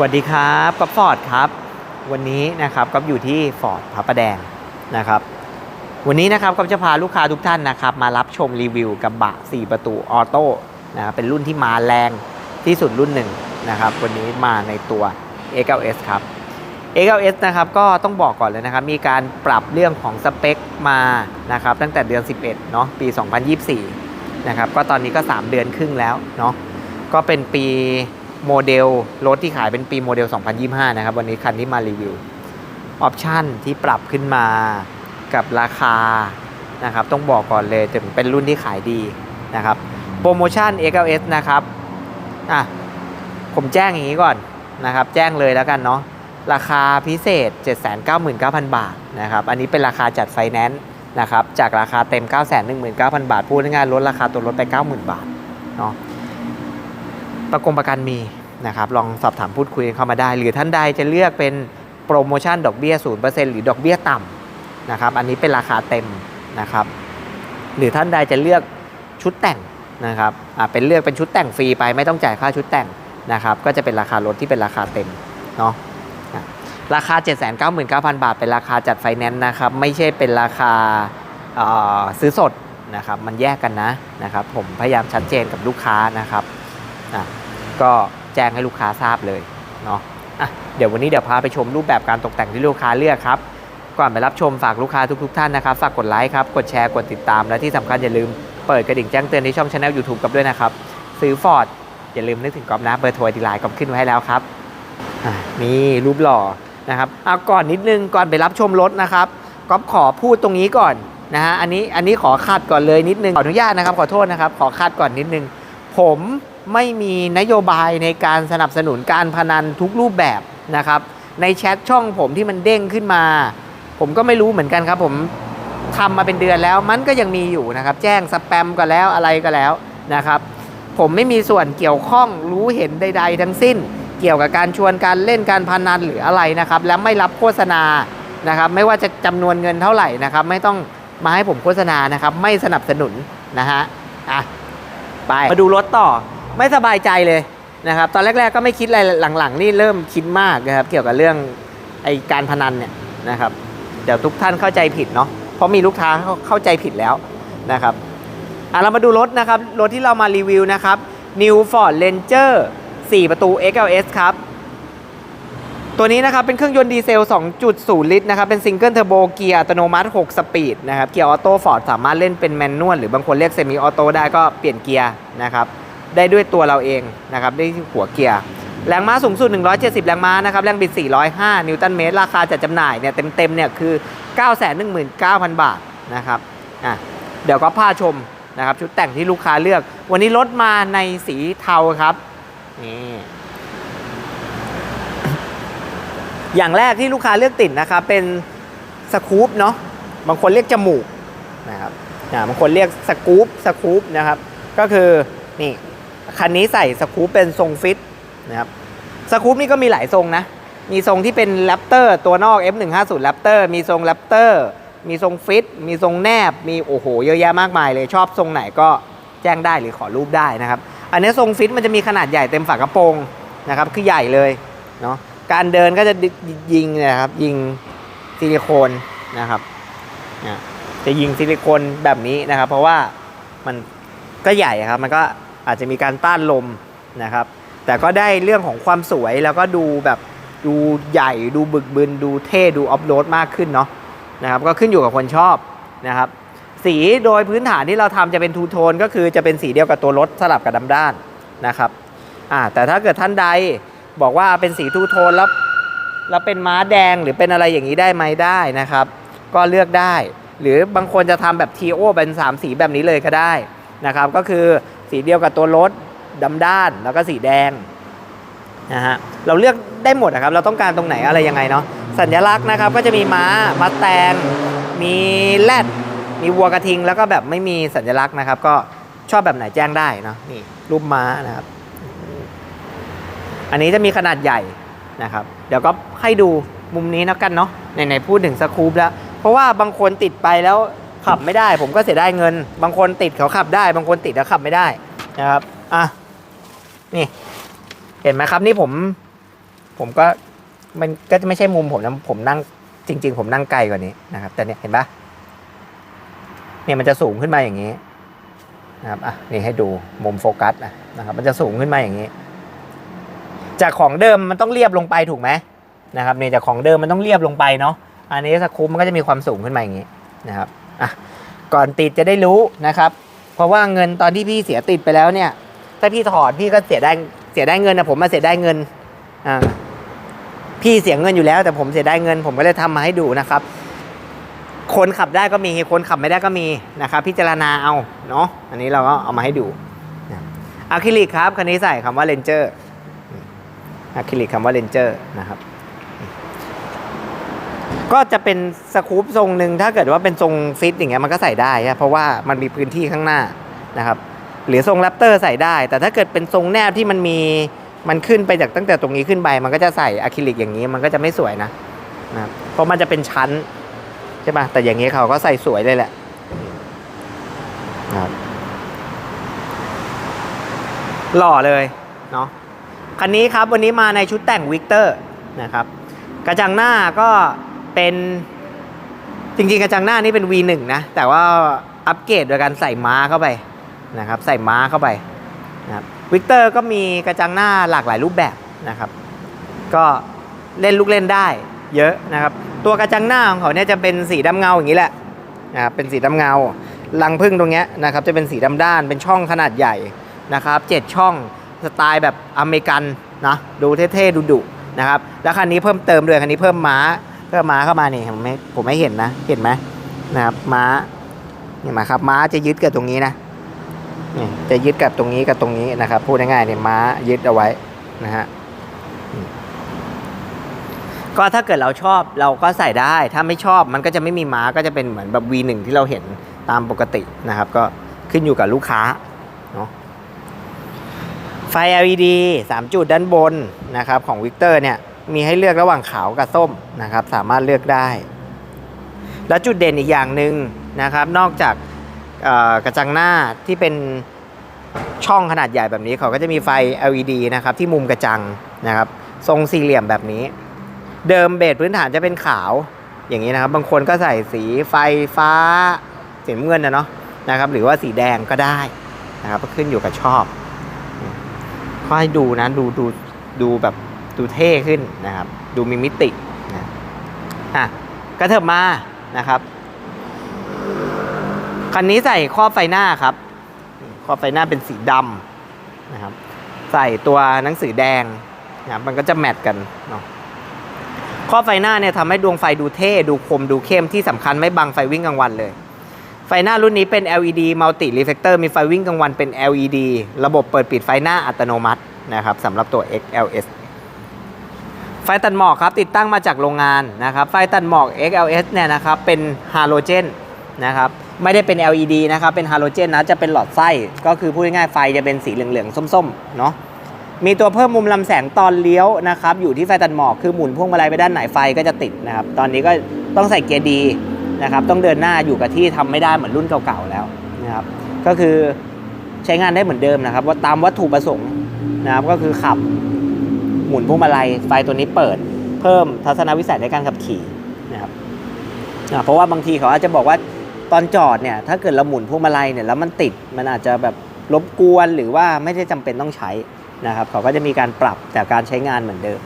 สวัสดีครับก็ฟอร์ดครับ วันนี้นะครับก็อยู่ที่ฟอร์ดพระประแดงนะครับ วันนี้นะครับก็จะพาลูกค้าทุกท่านนะครับ มารับชมรีวิวกระบะ 4 ประตูออโต้นะครับเป็นรุ่นที่มาแรงที่สุดรุ่นหนึ่งนะครับ วันนี้มาในตัว A9S ครับ A9S นะครับก็ต้องบอกก่อนเลยนะครับ มีการปรับเรื่องของสเปคมานะครับ ตั้งแต่เดือน 11 เนาะปี 2024 นะครับ ก็ตอนนี้ก็ 3 เดือนครึ่งแล้วเนาะก็เป็นปี โมเดลรถที่ขายเป็นปีโมเดล 2025 นะครับ วันนี้คันที่มารีวิว ออปชันที่ปรับขึ้นมากับราคานะครับ ต้องบอกก่อนเลยถึงเป็นรุ่นที่ขายดีนะครับ โปรโมชั่น A9S นะครับ อะ ผมแจ้งอย่างนี้ก่อนนะครับ แจ้งเลยแล้วกันเนาะ ราคาพิเศษ 799,000 บาทนะครับ อันนี้เป็นราคาจัดไฟแนนซ์นะครับ จากราคาเต็ม 919,000 บาท พูดง่ายๆลดราคาตัวรถไป 90,000 บาทเนาะประกงประกันมี นะครับลองสอบถามพูดคุยกันเข้ามาได้ หรือท่านใดจะเลือกเป็นโปรโมชั่นดอกเบี้ย0%หรือดอกเบี้ยต่ำนะครับอันนี้เป็นราคาเต็มนะครับหรือท่านใดจะเลือกชุดแต่งนะครับเป็นเลือกเป็นชุดแต่งฟรีไปไม่ต้องจ่ายค่าชุดแต่งนะครับก็จะเป็นราคารถที่เป็นราคาเต็มเนาะราคา 799,000 บาท เป็นราคาจัดไฟแนนซ์นะครับไม่ใช่เป็นราคาซื้อสดนะครับมันแยกกันนะนะครับผมพยายามชัดเจนกับลูกค้านะครับอะก็ แจ้งให้ลูกค้าทราบเลยเนาะอะเดี๋ยววันนี้เดี๋ยวพาไปชมรูปแบบการตกแต่งที่ลูกค้าเลือกครับก่อนไปรับชมฝากลูกค้าทุกๆท่านนะครับฝากกดไลค์ครับกดแชร์กดติดตามและที่สำคัญอย่าลืมเปิดกระดิ่งแจ้งเตือนที่ช่องช anel YouTube กับด้วยนะครับซื้อฟอร์ดอย่าลืมนึกถึงกอล์ฟนะเบอร์โทรดีไลน์กอล์ฟขึ้นไว้ให้แล้วครับนี่รูปหล่อนะครับเอาก่อนนิดนึงก่อนไปรับชมรถนะครับก๊อฟขอพูดตรงนี้ก่อนนะฮะอันนี้อันนี้ขอคัดก่อนเลยนิดนึงขออนุญาตนะครับขอโทษนะครับ ขอคัดก่อนนิดนึง ผม ไม่มีนโยบายในการสนับสนุนการพนันทุกรูปแบบนะครับ ในแชทช่องผมที่มันเด้งขึ้นมา ผมก็ไม่รู้เหมือนกันครับผมทำมาเป็นเดือนแล้วมันก็ยังมีอยู่นะครับ แจ้งสแปมก็แล้วอะไรก็แล้วนะครับ ผมไม่มีส่วนเกี่ยวข้องรู้เห็นใด ๆ ทั้งสิ้น เกี่ยวกับการชวนการเล่นการพนันหรืออะไรนะครับ และไม่รับโฆษณานะครับ ไม่ว่าจะจำนวนเงินเท่าไหร่นะครับ ไม่ต้องมาให้ผมโฆษณานะครับ ไม่สนับสนุนนะฮะอะไปมาดูรถต่อ ไม่สบายใจเลยนะครับ ตอนแรก ๆ ก็ไม่คิดอะไรหลังๆ นี่เริ่มคิดมากนะครับ เกี่ยวกับเรื่องไอการพนันเนี่ยนะครับเดี๋ยวทุกท่านเข้าใจผิดเนาะเพราะมีลูกค้าเข้าใจผิดแล้วนะครับอะเรามาดูรถนะครับ รถที่เรามารีวิวนะครับ New Ford Ranger 4 ประตู XLS ครับ ตัวนี้นะครับเป็นเครื่องยนต์ดีเซล 2.0 ลิตรนะครับ เป็นซิงเกิลเทอร์โบเกียร์อัตโนมัติ 6 สปีดนะครับ เกียร์ออโต้ฟอร์ดสามารถเล่นเป็นแมนนวลหรือบางคนเรียกเซมิออโต้ได้ก็เปลี่ยนเกียร์นะครับ ได้ด้วยตัวเราเองนะครับได้หัวเกียร์แรงม้าสูงสุด 170 แรงม้านะครับ แรงบิด 405 นิวตันเมตร ราคาจัดจำหน่ายเนี่ยเต็มๆเนี่ยคือ 919,000 บาทนะครับอะเดี๋ยวก็พาชมนะครับ ชุดแต่งที่ลูกค้าเลือก วันนี้รถมาในสีเทาครับนี่อย่างแรกที่ลูกค้าเลือกติดนะครับ เป็นสกู๊ปเนาะบางคนเรียกจมูกนะครับอ่าบางคนเรียกสกู๊ปสกู๊ปนะครับ ก็คือนี่ คันนี้ใส่สกู๊ปเป็นทรงฟิตนะครับสกู๊ปนี่ก็มีหลายทรงนะ มีทรงที่เป็นแรปเตอร์ตัวนอก F150 แรปเตอร์มีทรงแรปเตอร์มีทรงฟิต มีทรงแนบ มีโอ้โห เยอะแยะมากมายเลย ชอบทรงไหนก็แจ้งได้หรือขอรูปได้นะครับ อันนี้ทรงฟิตมันจะมีขนาดใหญ่เต็มฝากระโปรงนะครับ คือใหญ่เลยเนาะ การเดินก็จะยิงนยครับ ยิงซิลิโคนนะครับ จะยิงซิลิโคนแบบนี้นะครับ เพราะว่ามันก็ใหญ่ครับ มันก็ อาจจะมีการต้านลมนะครับ แต่ก็ได้เรื่องของความสวยแล้วก็ดูแบบดูใหญ่ดูบึกบึน ดูเท่ ดูออฟโรดมากขึ้นเนาะนะครับก็ขึ้นอยู่กับคนชอบนะครับสีโดยพื้นฐานที่เราทำจะเป็นทูโทนก็คือจะเป็นสีเดียวกับตัวรถสลับกับดำด้านนะครับอ่าแต่ถ้าเกิดท่านใดบอกว่าเป็นสีทูโทนแล้วแล้วเป็นม้าแดงหรือเป็นอะไรอย่างนี้ได้ไหมได้นะครับ ก็เลือกได้ หรือบางคนจะทำแบบทีโอเป็นสามสีแบบนี้เลยก็ได้นะครับ ก็คือ สีเดียวกับตัวรถดำด้านแล้วก็สีแดงนะฮะเราเลือกได้หมดนะครับ เราต้องการตรงไหนอะไรยังไงเนาะสัญลักษณ์นะครับก็จะมีม้ามาแตงมีแรดมีวัวกระทิง แล้วก็แบบไม่มีสัญลักษณ์นะครับ ก็ชอบแบบไหนแจ้งได้เนาะนี่รูปม้านะครับ อันนี้จะมีขนาดใหญ่นะครับ เดี๋ยวก็ให้ดูมุมนี้นะกันเนาะไหนๆพูดถึงสกู๊ปแล้ว เพราะว่าบางคนติดไปแล้ว ขับไม่ได้ ผมก็เสียได้เงิน บางคนติดเขาขับได้ บางคนติดแล้วขับไม่ได้นะครับอะนี่ เห็นไหมครับนี่ผม ผมก็มันก็จะไม่ใช่มุมผมนะผมนั่งจริง ๆ ผมนั่งไกลกว่านี้นะครับ แต่เนี่ยเห็นปะเนี่ยมันจะสูงขึ้นมาอย่างนี้นะครับอะนี่ให้ดูมุมโฟกัสนะครับ มันจะสูงขึ้นมาอย่างนี้ จากของเดิมมันต้องเรียบลงไปถูกไหมนะครับนี่จากของเดิมมันต้องเรียบลงไปเนาะอันนี้สกูปมันก็จะมีความสูงขึ้นมาอย่างนี้นะครับ อะก่อนติดจะได้รู้นะครับ เพราะว่าเงินตอนที่พี่เสียติดไปแล้วเนี่ย ถ้าพี่ถอดพี่ก็เสียได้เสียได้เงินนะผมมาเสียได้เงินอ่าพี่เสียเงินอยู่แล้ว แต่ผมเสียได้เงิน ผมก็เลยทำมาให้ดูนะครับ คนขับได้ก็มีคนขับไม่ได้ก็มีนะครับ พิจารณาเอาเนาะอันนี้เราก็เอามาให้ดูอะคริลิกครับคันนี้ใส่คำว่าเลนเจอร์อะคริลิกคำว่าเลนเจอร์นะครับ ก็จะเป็นสกู๊ปทรงหนึ่งถ้าเกิดว่าเป็นทรงฟิตอย่างเงี้ยมันก็ใส่ได้เพราะว่ามันมีพื้นที่ข้างหน้านะครับหรือทรงแรปเตอร์ใส่ได้ แต่ถ้าเกิดเป็นทรงแนบที่มันมีมันขึ้นไปจากตั้งแต่ตรงนี้ขึ้นไปมันก็จะใส่อะคริลิกอย่างนี้มันก็จะไม่สวยนะนะเพราะมันจะเป็นชั้นใช่ปะแต่อย่างนี้เขาก็ใส่สวยเลยแหละนะครับหล่อเลยเนาะคันนี้ครับวันนี้มาในชุดแต่งวิกเตอร์นะครับ กระจังหน้าก็ เป็นจริงๆ กระจังหน้านี่เป็น V1 นะ แต่ว่าอัปเกรดโดยการใส่ม้าเข้าไปนะครับ ใส่ม้าเข้าไปนะครับวิกเตอร์ก็มีกระจังหน้าหลากหลายรูปแบบนะครับ ก็เล่นลูกเล่นได้เยอะนะครับ ตัวกระจังหน้าของเขาเนี่ยจะเป็นสีดำเงาอย่างนี้แหละนะครับเป็นสีดำเงารังพึ่งตรงเนี้ยนะครับจะเป็นสีดำด้านเป็นช่องขนาดใหญ่นะครับเจ็ดช่องสไตล์แบบอเมริกันนะดูเท่ๆดุๆนะครับแล้วคันนี้เพิ่มเติมด้วยคันนี้เพิ่มม้า เพิ่มม้าเข้ามานี่ผมไม่ผมไม่เห็นนะเห็นไหมนะครับม้านี่มาครับม้าจะยึดกับตรงนี้นะนี่จะยึดกับตรงนี้กับตรงนี้นะครับ พูดง่ายๆเนี่ยม้ายึดเอาไว้นะฮะก็ถ้าเกิดเราชอบเราก็ใส่ได้ ถ้าไม่ชอบมันก็จะไม่มีม้าก็จะเป็นเหมือนแบบ V1 ที่เราเห็นตามปกตินะครับ ก็ขึ้นอยู่กับลูกค้าเนาะไฟ LED 3 จุดด้านบนนะครับของวิกเตอร์เนี่ย มีให้เลือกระหว่างขาวกับส้มนะครับ สามารถเลือกได้ แล้วจุดเด่นอีกอย่างหนึ่งนะครับ นอกจากกระจังหน้าที่เป็นช่องขนาดใหญ่แบบนี้เขาก็จะมีไฟ LED นะครับที่มุมกระจังนะครับ ทรงสี่เหลี่ยมแบบนี้ เดิมเบสพื้นฐานจะเป็นขาวอย่างนี้นะครับ บางคนก็ใส่สีไฟฟ้าสีเงินนะเนาะนะครับ หรือว่าสีแดงก็ได้นะครับก็ขึ้นอยู่กับชอบก็ให้ดูนะดูดูดูแบบ ดูเท่ขึ้นนะครับ ดูมีมิตินะอะก็เถิบมานะครับคันนี้ใส่ครอบไฟหน้าครับครอบไฟหน้าเป็นสีดำนะครับ ใส่ตัวหนังสือแดงนะครับมันก็จะแมทกันเนาะครอบไฟหน้าเนี่ยทำให้ดวงไฟดูเท่ ดูคมดูเข้มที่สำคัญไม่บังไฟวิ่งกลางวันเลยไฟหน้ารุ่นนี้เป็น LED Multi Reflector มีไฟวิ่งกลางวันเป็น LED ระบบเปิดปิดไฟหน้าอัตโนมัตินะครับสำหรับตัว XLS ไฟตัดหมอกครับติดตั้งมาจากโรงงานนะครับไฟตัดหมอก XLS เนี่ยนะครับเป็นฮาโลเจนนะครับไม่ได้เป็น LED นะครับเป็นฮาโลเจนนะจะเป็นหลอดไส้ก็คือพูดง่ายๆไฟจะเป็นสีเหลืองๆส้มๆเนาะมีตัวเพิ่มมุมลำแสงตอนเลี้ยวนะครับอยู่ที่ไฟตัดหมอกคือหมุนพวงมาลัยไปด้านไหนไฟก็จะติดนะครับตอนนี้ก็ต้องใส่เกียร์ดีนะครับต้องเดินหน้าอยู่กับที่ทำไม่ได้เหมือนรุ่นเก่าๆแล้วนะครับก็คือใช้งานได้เหมือนเดิมนะครับว่าตามวัตถุประสงค์นะครับก็คือขับ หมุนพวงมาลัยไฟตัวนี้เปิด เพิ่มทัศนวิสัยในการขับขี่นะครับเพราะว่าบางทีเขาอาจจะบอกว่าตอนจอดเนี่ยถ้าเกิดเราหมุนพวงมาลัยเนี่ยแล้วมันติดมันอาจจะแบบรบกวนหรือว่าไม่ได้จำเป็นต้องใช้นะครับเขาก็จะมีการปรับแต่การใช้งานเหมือนเดิม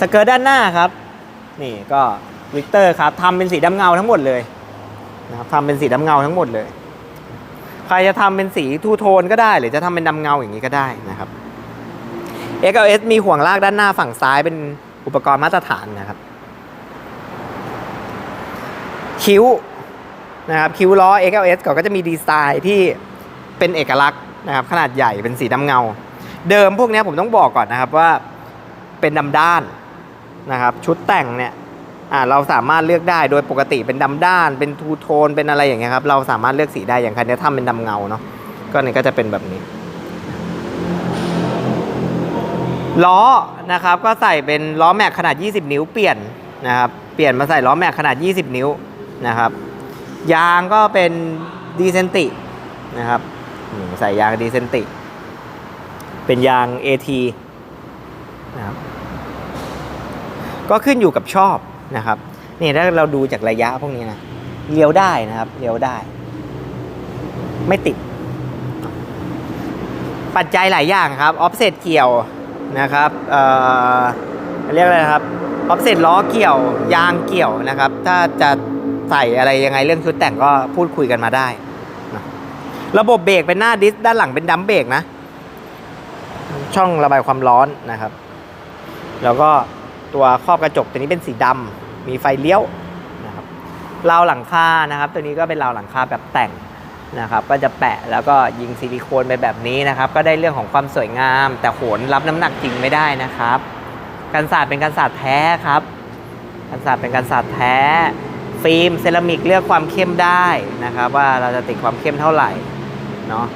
สเกิร์ตด้านหน้าครับ นี่ก็วิกเตอร์ครับทำเป็นสีดำเงาทั้งหมดเลยนะครับทำเป็นสีดำเงาทั้งหมดเลย ใครจะทำเป็นสีทูโทนก็ได้ หรือจะทำเป็นดำเงาอย่างนี้ก็ได้นะครับ XLS มีห่วงลากด้านหน้าฝั่งซ้ายเป็นอุปกรณ์มาตรฐานนะครับ คิ้วนะครับคิ้วล้อ XLS เขาก็จะมีดีไซน์ที่เป็นเอกลักษณ์นะครับ ขนาดใหญ่เป็นสีดำเงา เดิมพวกนี้ผมต้องบอกก่อนนะครับว่าเป็นดำด้านนะครับ ชุดแต่งเนี่ยเราสามารถเลือกได้โดยปกติเป็นดำด้าน เป็นทูโทนเป็นอะไรอย่างเงี้ยครับเราสามารถเลือกสีได้อย่างคันนี้ทำเป็นดำเงาเนาะก็นี่ก็จะเป็นแบบนี้ ล้อนะครับก็ใส่เป็นล้อแม็กขนาด 20 นิ้วเปลี่ยนนะครับเปลี่ยนมาใส่ล้อแม็กขนาด 20 นิ้วนะครับยางก็เป็นดีเซนตินะครับใส่ยางดีเซนติ เป็นยาง AT นะครับก็ขึ้นอยู่กับชอบนะครับนี่ถ้าเราดูจากระยะพวกนี้นะเลี้ยวได้นะครับเลี้ยวได้ ไม่ติด ปัจจัยหลายอย่างครับออฟเซตเกี่ยว นะครับเอ่อเรียกอะไรนะครับออฟเซตล้อเกี่ยวยางเกี่ยวนะครับ ถ้าจะใส่อะไรยังไงเรื่องชุดแต่งก็พูดคุยกันมาได้นะระบบเบรกเป็นหน้าดิสด้านหลังเป็นดัมเบรกนะ ช่องระบายความร้อนนะครับ แล้วก็ตัวครอบกระจกตัวนี้เป็นสีดำมีไฟเลี้ยวนะครับราวหลังคานะครับ ตัวนี้ก็เป็นราวหลังคาแบบแต่ง นะครับก็จะแปะแล้วก็ยิงซิลิโคนไปแบบนี้นะครับ ก็ได้เรื่องของความสวยงาม แต่โหนรับน้ำหนักจริงไม่ได้นะครับ กันศาสตร์เป็นกันศาสตร์แท้ครับ กันศาสตร์เป็นกันศาสตร์แท้ ฟิล์มเซรามิกเลือกความเข้มได้นะครับ ว่าเราจะติดความเข้มเท่าไหร่เนาะ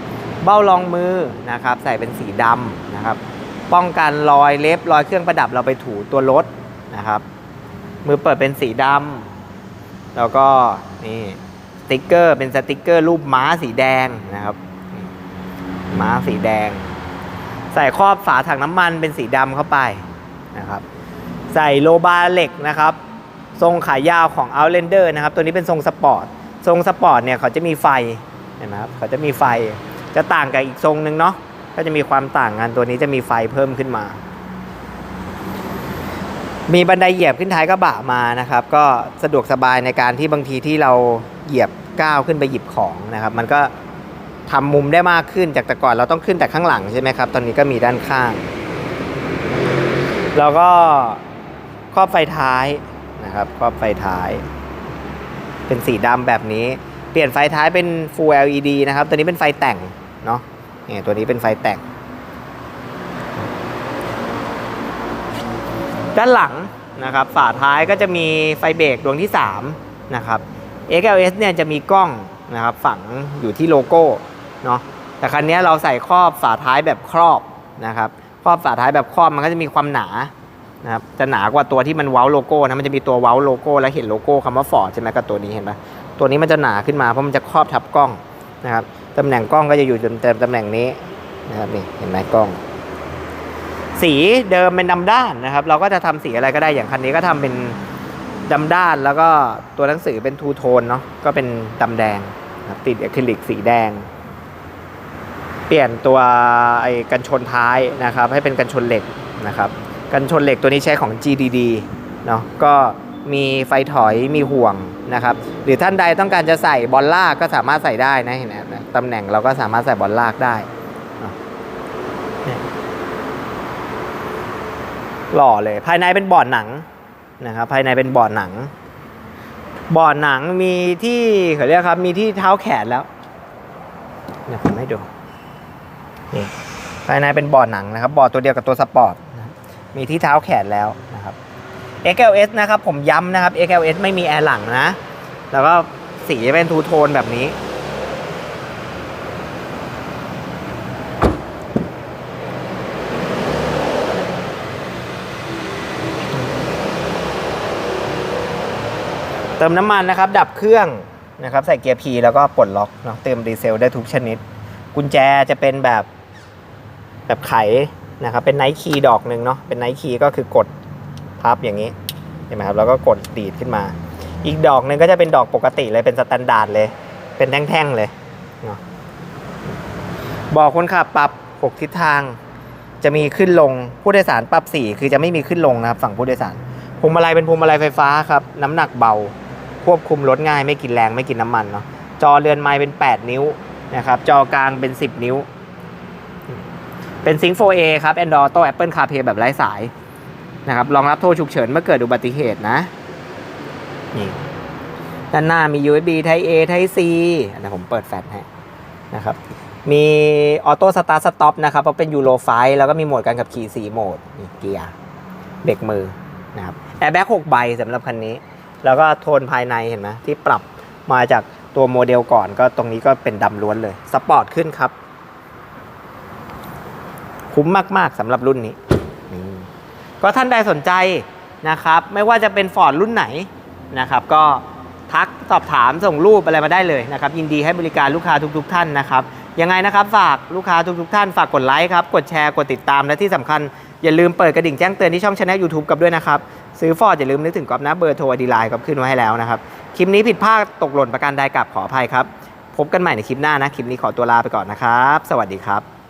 เบ้ารองมือนะครับ ใส่เป็นสีดำนะครับ ป้องกันรอยเล็บรอยเครื่องประดับเราไปถูตัวรถนะครับ มือเปิดเป็นสีดำแล้วก็นี่ ติกเกอร์ เป็นสติกเกอร์รูปม้าสีแดงนะครับ ม้าสีแดง ใส่ครอบฝาถังน้ำมันเป็นสีดำเข้าไปนะครับ ใส่โลบาร์เหล็กนะครับ ทรงขายาวของ Outlander นะครับ ตัวนี้เป็นทรงสปอร์ต ทรงสปอร์ตเนี่ยเขาจะมีไฟเห็นไหมครับ เขาจะมีไฟ จะต่างกับอีกทรงหนึ่งเนาะ ก็จะมีความต่างกัน ตัวนี้จะมีไฟเพิ่มขึ้นมามีบันไดเหยียบขึ้นท้ายกระบะมานะครับ ก็สะดวกสบายในการที่บางทีที่เราเหยียบ ก้าวขึ้นไปหยิบของนะครับ มันก็ทำมุมได้มากขึ้นจากแต่ก่อนเราต้องขึ้นแต่ข้างหลังใช่ไหมครับ ตอนนี้ก็มีด้านข้าง แล้วก็ครอบไฟท้ายนะครับ ครอบไฟท้าย เป็นสีดำแบบนี้ เปลี่ยนไฟท้ายเป็น Full LED นะครับ ตัวนี้เป็นไฟแต่งเนาะเนี่ยตัวนี้เป็นไฟแต่ง ด้านหลังนะครับ ฝาท้ายก็จะมีไฟเบรกดวงที่3นะครับ XLS เนี่ยจะมีกล้องนะครับฝังอยู่ที่โลโก้เนาะแต่คันนี้เราใส่ครอบฝาท้ายแบบครอบนะครับครอบฝาท้ายแบบครอบมันก็จะมีความหนานะครับจะหนากว่าตัวที่มันเว้าโลโก้นะมันจะมีตัวเว้าโลโก้แล้วเห็นโลโก้คำว่าฟอร์ดใช่ไหมกับตัวนี้เห็นปะตัวนี้มันจะหนาขึ้นมาเพราะมันจะครอบทับกล้องนะครับตำแหน่งกล้องก็จะอยู่จนเต็มตำแหน่งนี้นะครับนี่เห็นไหมกล้อง สีเดิมเป็นดำด้านนะครับ เราก็จะทำสีอะไรก็ได้อย่างคันนี้ก็ทำเป็น ดำด้านแล้วก็ตัวหนังสือเป็นทูโทนเนาะก็เป็นดำแดงติดอะคริลิกสีแดง เปลี่ยนตัวไอ้กันชนท้ายนะครับ ให้เป็นกันชนเหล็กนะครับ กันชนเหล็กตัวนี้ใช้ของ GDD เนาะก็มีไฟถอยมีห่วงนะครับ หรือท่านใดต้องการจะใส่บอลลากก็สามารถใส่ได้นะเห็นไหมตำแหน่งเราก็สามารถใส่บอลลากได้ หล่อเลยภายในเป็นบอร์ดหนัง นะครับภายในเป็นบอหนังบอหนังมีที่เขาเรียกครับ มีที่เท้าแขนแล้วเนี่ยผมให้ดูนี่ภายในเป็นบอหนังนะครับบอตัวเดียวกับตัวสปอร์ตมีที่เท้าแขนแล้วนะครับ XLS นะครับ ผมย้ำนะครับ XLS ไม่มีแอร์หลังนะ แล้วก็สีเป็นทูโทนแบบนี้ ติมน้ำมันนะครับ ดับเครื่องนะครับใส่เกียร์ P แล้วก็ปลดล็อกเนาะเติมดีเซลได้ทุกชนิด กุญแจจะเป็นแบบแบบไขนะครับเป็นไนท์คีย์ดอกหนึ่งเนาะเป็นไนท์คีย์ก็คือกดพับอย่างนี้เห็นไหมครับแล้วก็กดดีดขึ้นมา อีกดอกหนึ่งก็จะเป็นดอกปกติเลยเป็นสแตนดาร์ดเลย เป็นแท่งๆเลยเนาะบอกคนขับปรับ 6 ทิศทางจะมีขึ้นลงผู้โดยสารปรับ 4 คือจะไม่มีขึ้นลงนะครับฝั่งผู้โดยสารพวงมาลัยเป็นพวงมาลัยไฟฟ้าครับ น้ำหนักเบา ควบคุมรถง่ายไม่กินแรงไม่กินน้ำมันเนาะจอเรือนไม้เป็น 8 นิ้วนะครับ จอกลางเป็น 10 นิ้ว เป็นซิง 4A ครับ Android Auto Apple CarPlay แบบไร้สายนะครับรองรับโทรฉุกเฉินเมื่อเกิดอุบัติเหตุนะนี่ด้านหน้ามี USB Type A Type C นะผมเปิดแฟลชให้นะครับ มีออโต้สตาร์ t สต็อปนะครับเพราะเป็นยูโรไฟแล้วก็มีโหมดการขับขี่4โหมดเกียร์เบรกมือนะครับแอร์แบ็ก6ใบสำหรับคันนี้ แล้วก็โทนภายในเห็นไหมที่ปรับมาจากตัวโมเดลก่อนก็ตรงนี้ก็เป็นดำล้วนเลย สปอร์ตขึ้นครับ คุ้มมาก ๆสำหรับรุ่นนี้นี่ก็ท่านใดสนใจนะครับ ไม่ว่าจะเป็นฟอร์ดรุ่นไหนนะครับ ก็ทักสอบถามส่งรูปอะไรมาได้เลยนะครับ ยินดีให้บริการลูกค้าทุก ๆ ท่านนะครับ ยังไงนะครับฝากลูกค้าทุกๆท่านฝากกดไลค์ครับ กดแชร์กดติดตามและที่สำคัญ อย่าลืมเปิดกระดิ่งแจ้งเตือนที่ช่องช anel YouTube กับด้วยนะครับ ซื้อฟอร์ดอย่าลืมนึกถึงกอบนะเบอร์โทรดีไลน์กับขึ้นไว้ให้แล้วนะครับ คลิปนี้ผิดพลาดตกหล่นประการใดกับขออภัยครับ พบกันใหม่ในคลิปหน้านะ คลิปนี้ขอตัวลาไปก่อนนะครับ สวัสดีครับ